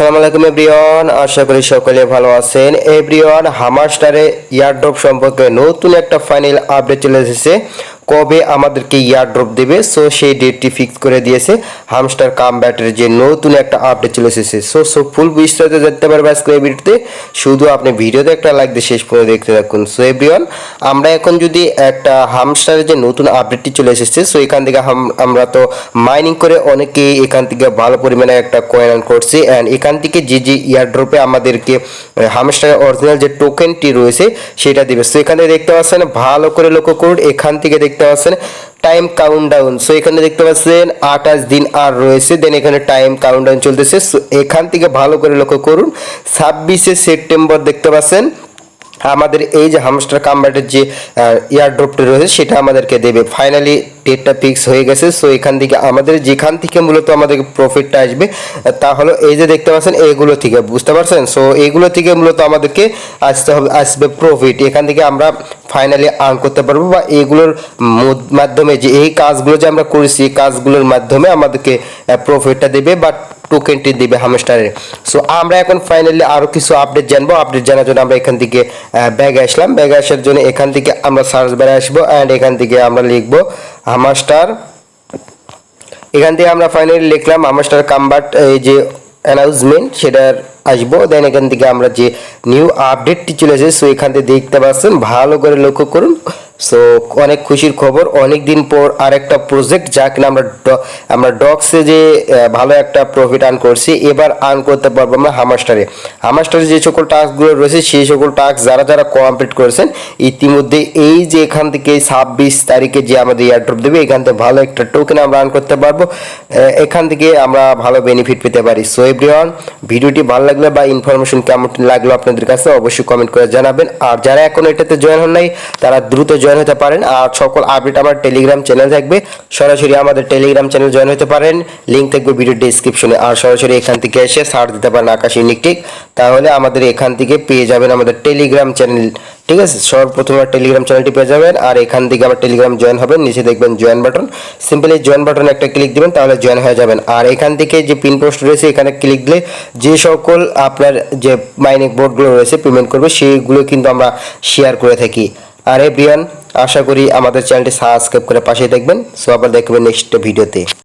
আসসালামু আলাইকুম এভরিওয়ান, আশা করি সকলে ভালো আছেন। এভরিওয়ান হামাস্টারে ইয়ারড্রপ সম্পর্কে নতুন একটা ফাইনাল আপডেট চলে এসেছে। কবে আমাদেরকে ইয়ারড্রপ দেবে? সো সেই ডেটটি ফিক্স করে দিয়েছে। হামস্টার কাম ব্যাটের যে নতুন একটা আপডেট চলে এসেছে। সো সো ফুল বিস্তারিত দেখতে পারবে আজকে এই ভিডিওতে শুধু আপনি ভিডিওতে একটা লাইক দিয়ে শেষ পর্যন্ত দেখতে থাকুন। সো এভরিওয়ান আমরা এখন যদি একটা হামস্টারের যে নতুন আপডেটটি চলে এসেছে সো এখান থেকে আমরা তো মাইনিং করে অনেকেই এখান থেকে ভালো পরিমাণে একটা কয়েন আর্ন করছি। অ্যান্ড এখান থেকে যে যে ইয়ারড্রপে আমাদেরকে হামস্টারের অরিজিনাল যে টোকেনটি রয়েছে, সেটা দেবে। সো এখানে দেখতে পাচ্ছেন, ভালো করে লক্ষ্য করুন। এখান থেকে দেখতে পাচ্ছেন টাইম কাউন্টডাউন সো এখানে দেখতে পাচ্ছেন, আঠাশ দিন আর রয়েছে। দেন এখানে টাইম কাউন্টডাউন চলতেছে। এখান থেকে ভালো করে লক্ষ্য করুন, ছাব্বিশে সেপ্টেম্বর দেখতে পাচ্ছেন, আমাদের এই যে হামস্টার কামব্যাটের যে ইয়ারড্রপটি রয়েছে, সেটা আমাদেরকে দেবে। ফাইনালি ডেটটা ফিক্স হয়ে গেছে। সো এখান থেকে আমাদের যেখান থেকে মূলত আমাদের প্রফিটটা আসবে, তা হলো এই যে দেখতে পাচ্ছেন, এগুলো থেকে। বুঝতে পারছেন? সো এগুলো থেকে মূলত আমাদেরকে আসতে হবে, আসবে প্রফিট এখান থেকে আমরা ফাইনালি আর্ন করতে পারব বা এইগুলোর মাধ্যমে যে এই কাজগুলো যে আমরা করেছি, এই কাজগুলোর মাধ্যমে আমাদেরকে প্রফিটটা দেবে বা টোকেনটি দেবে হামস্টারের সো আমরা এখন ফাইনালি আরও কিছু আপডেট জানব। আপডেট জানার জন্য আমরা এখান থেকে ব্যাগে আসলাম। ব্যাগে আসার জন্য এখান থেকে আমরা সার্চ বারে আসব অ্যান্ড এখান থেকে আমরা লিখব হামাস্টার এখান থেকে আমরা ফাইনালি লিখলাম হামাস্টার কামবাট এই যে অ্যানাউন্সমেন্ট সেটার আসব। দেন এখান থেকে আমরা যে নিউ আপডেটটি চলে এসেছে সো এখান থেকে দেখতে পাচ্ছেন, ভালো করে লক্ষ্য করুন। সো অনেক খুশির খবর। অনেক দিন পর আরেকটা প্রজেক্ট যা কিনা আমরা আমরা ডগসে যে ভালো একটা প্রফিট আর্ন করছি, এবার আর্ন করতে পারব আমরা হামাস্টারে হামাস্টারে যে সকল টাস্কগুলো রয়েছে, সেই সকল টাস্ক যারা যারা কমপ্লিট করেছেন, ইতিমধ্যে এই যে এখান থেকে ছাব্বিশ তারিখে যে আমাদের এয়ারড্রপ দেবে, এখান থেকে ভালো একটা টোকেন আমরা আর্ন করতে পারব। এখান থেকে আমরা ভালো বেনিফিট পেতে পারি। সো এভরিওয়ান ভিডিওটি ভালো লাগলে বা ইনফরমেশন কেমন লাগল আপনাদের কাছে, অবশ্যই কমেন্ট করে জানাবেন। আর যারা এখন এটাতে জয়েন হন নাই, তারা দ্রুত জয়েন হতে পারেন। আর সকল আপডেট আমার টেলিগ্রাম চ্যানেল থাকবে। সরাসরি আমাদের টেলিগ্রাম চ্যানেল জয়েন হতে পারেন। লিঙ্ক থাকবে ভিডিও ডিসক্রিপশনে আর সরাসরি এখান থেকে এসে সার্চ দিতে পারেন আকাশ ইউনিকটিক তাহলে আমাদের এখান থেকে পেয়ে যাবেন আমাদের টেলিগ্রাম চ্যানেল ঠিক আছে? সর্বপ্রথম আমার টেলিগ্রাম চ্যানেলটি পেয়ে যাবেন। আর এখান থেকে আমার টেলিগ্রাম জয়েন হবেন নিচে দেখবেন join button simply join button একটা ক্লিক দিবেন, তাহলে জয়েন হয়ে যাবেন। আর এখান থেকে যে পিন পোস্ট রয়েছে, এখানে ক্লিক দিলে যে সকল আপনার যে মাইনিং বোর্ডগুলো রয়েছে পেমেন্ট করবে সেইগুলো কিন্তু আমরা শেয়ার করে থাকি। আর এভরিওয়ান আশা করি আমাদের চ্যানেলটি সাবস্ক্রাইব করে পাশে দেখবেন। সো আবার দেখবেন নেক্সট ভিডিওতে